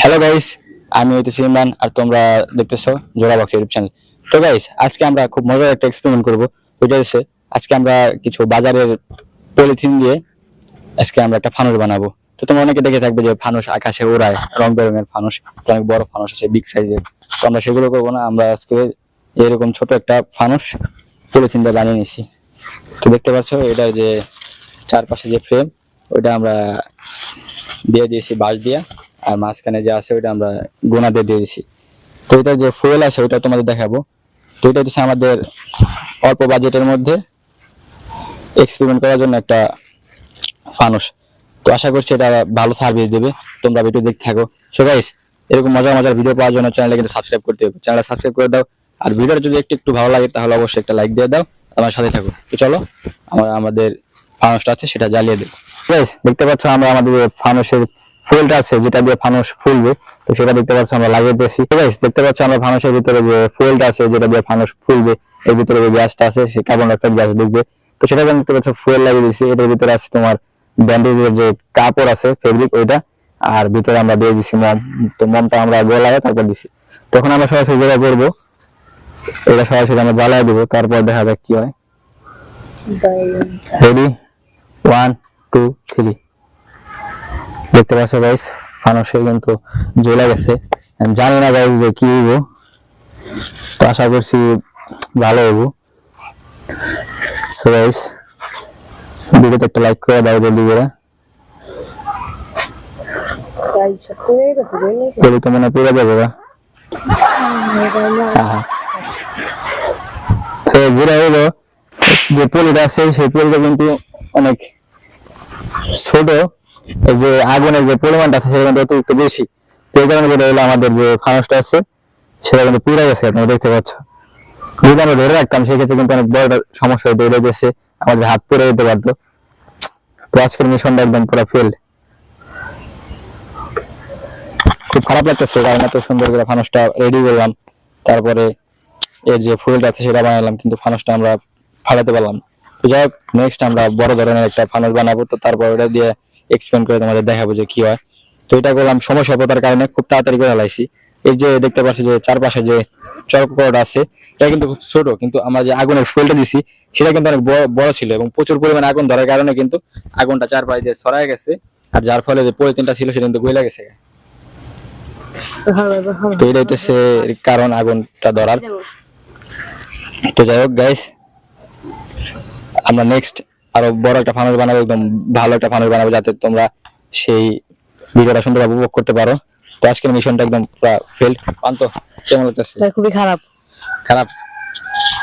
Hello guys আমি হইতেছি ইমরান আর তোমরা দেখতেছো জোড়া বক্স ইউটিউব চ্যানেল তো গাইস আজকে আমরা খুব মজার একটা এক্সপেরিমেন্ট করব। ওইটা হচ্ছে আজকে আমরা কিছু বাজারের পলিথিন দিয়ে আজকে আমরা একটা ফানুস বানাবো। তো, তোমরা অনেকে দেখে থাকবে যে ফানুস আকাশে ওড়ায় রং বেরঙের ফানুস অনেক বড় ফানুস আছে বিগ সাইজের তো, আমরা সেগুলো করব না, আমরা আজকে এরকম ছোট একটা ফানুস পলিথিন দিয়ে বানিয়ে নিছি। তো, দেখতে পাচ্ছ এটা যে চারপাশে যে ফ্রেম ওইটা আমরা দিয়ে দিয়েছি বাঁশ দিয়ে। আর মাঝখানে যে আছে ওইটা আমরা গোনা দিয়ে দিয়েছি তো এটা যে ফুয়েল আছে ওইটা তোমাদের দেখাবো। তো এটা হচ্ছে আমাদের অল্প বাজেটের মধ্যে এক্সপেরিমেন্ট করার জন্য একটা ফানুস। তো আশা করছি এটা ভালো সার্ভিস দেবে। তোমরা ভিডিও দেখতে থাকো। সো গাইস এরকম মজার মজার ভিডিও পাওয়ার জন্য চ্যানেলে কিন্তু সাবস্ক্রাইব করতে হবে। চ্যানেলটা সাবস্ক্রাইব করে দাও। আর ভিডিওটা যদি একটু একটু ভালো লাগে, তাহলে অবশ্যই একটা লাইক দিয়ে দাও। আমার সাথে থাকো। তো চলো, আমরা আমাদের ফানুসটা আছে, সেটা জ্বালিয়ে দেবো দেখতে পাচ্ছ আমরা আমাদের ফানুসের ফুলটা আছে যেটা দিয়ে ফানুস ফুলবে তো সেটা দেখতে পাচ্ছ আমরা লাগিয়ে দিয়েছি। দেখতে পাচ্ছ আমরা ফানুসের ভিতরে যে ফুলটা আছে যেটা দিয়ে ফানুস ফুলবে এর ভিতরে যে গ্যাসটা আছে সে কার্বন ডাইঅক্সাইড গ্যাস ঢুকবে। তো সেটা দেখতে পাচ্ছ ফুয়েল লাগিয়ে দিয়েছি এটার ভিতরে আছে তোমার ব্যান্ডেজের যে কাপড় আছে ফেব্রিক ওইটা আর ভিতরে আমরা দিয়ে দিছি মম তো মমটা আমরা গলায় তারপর দিছি। তখন আমরা সরাসরি যেটা করব এটা সরাসরি আমরা জ্বালায় দেবো তারপর দেখা যাক কি হয়। রেডি ওয়ান টু থ্রি দেখতে পাচ্ছ গাইস মানুষের কিন্তু জ্বলে গেছে। জানি না গাইস যে কি হইব। তো আশা করছি ভালো হইব। সো গাইস ভিডিওতে একটা লাইক করে দাও জলদি করে। পরি তো মনে তো যেটা হলো যে পলিটা আছে, সেই পলিটা কিন্তু অনেক ছোট। যে আগুনের যে পরিমাণটা আছে সেটা কিন্তু অতিরিক্ত বেশি। তো এই কারণে যেটা হলো আমাদের যে ফানুসটা আছে, সেটা কিন্তু পুড়ে গেছে, আপনারা দেখতে পাচ্ছ। যদি আমরা ধরে রাখতাম, সেক্ষেত্রে কিন্তু অনেক বড় সমস্যা দৌড়ে গেছে আমাদের হাত পড়ে যেতে পারতো। তো আজকের মিশনটা একদম পুরো ফেল খুব খারাপ লাগতেছে, কারণ এত সুন্দর করে ফানুসটা রেডি করলাম। তারপরে এর যে ফুলটা আছে সেটা বানালাম, কিন্তু ফানুসটা আমরা ফাটাতে পারলাম তো যাই হোক নেক্সট আমরা বড় ধরনের একটা ফানুস বানাবো। তো তারপর ওটা দিয়ে এক্সপ্লেন করে তোমাদের দেখাবো যে কি হয়। তো এটা করলাম সময় স্বল্পতার কারণে খুব তাড়াতাড়ি করে লাইছি। এই যে দেখতে পাচ্ছি যে চারপাশে যে চরকট আছে, এটা কিন্তু খুব ছোট, কিন্তু আমরা যে আগুনের ফুলটা দিছি, সেটা কিন্তু অনেক বড় ছিল এবং প্রচুর পরিমাণে আগুন ধরার কারণে কিন্তু আগুনটা চারপাশে দিয়ে ছড়ায় গেছে, আর যার ফলে যে পলিথিনটা ছিল সেটা কিন্তু গলে গেছে। তো এটা হইতেছে কারণ আগুনটা ধরার। তো যাই হোক গাইস আমরা নেক্সট আরও বড় একটা ফানুস বানাবো একদম ভালো একটা ফানুস বানাবো যাতে তোমরা সেই ভিডিওটা সুন্দরভাবে উপভোগ করতে পারো। তো আজকের মিশনটা একদম পুরো ফেল পান্ত কেমন লাগতেছে? খুবই খারাপ। খারাপ?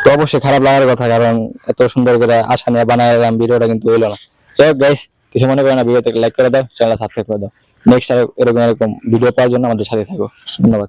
তো অবশ্যই খারাপ লাগার কথা কারণ এত সুন্দর করে আশা নিয়ে বানাইলাম ভিডিওটা কিন্তু হইল না। হোক গাইস কিছু মনে করো না ভিডিওতে লাইক করে দাও চ্যানেল সাবস্ক্রাইব করে দাও। নেক্সট এরকম এরকম ভিডিও পাওয়ার জন্য আমাদের সাথে থাকো। ধন্যবাদ।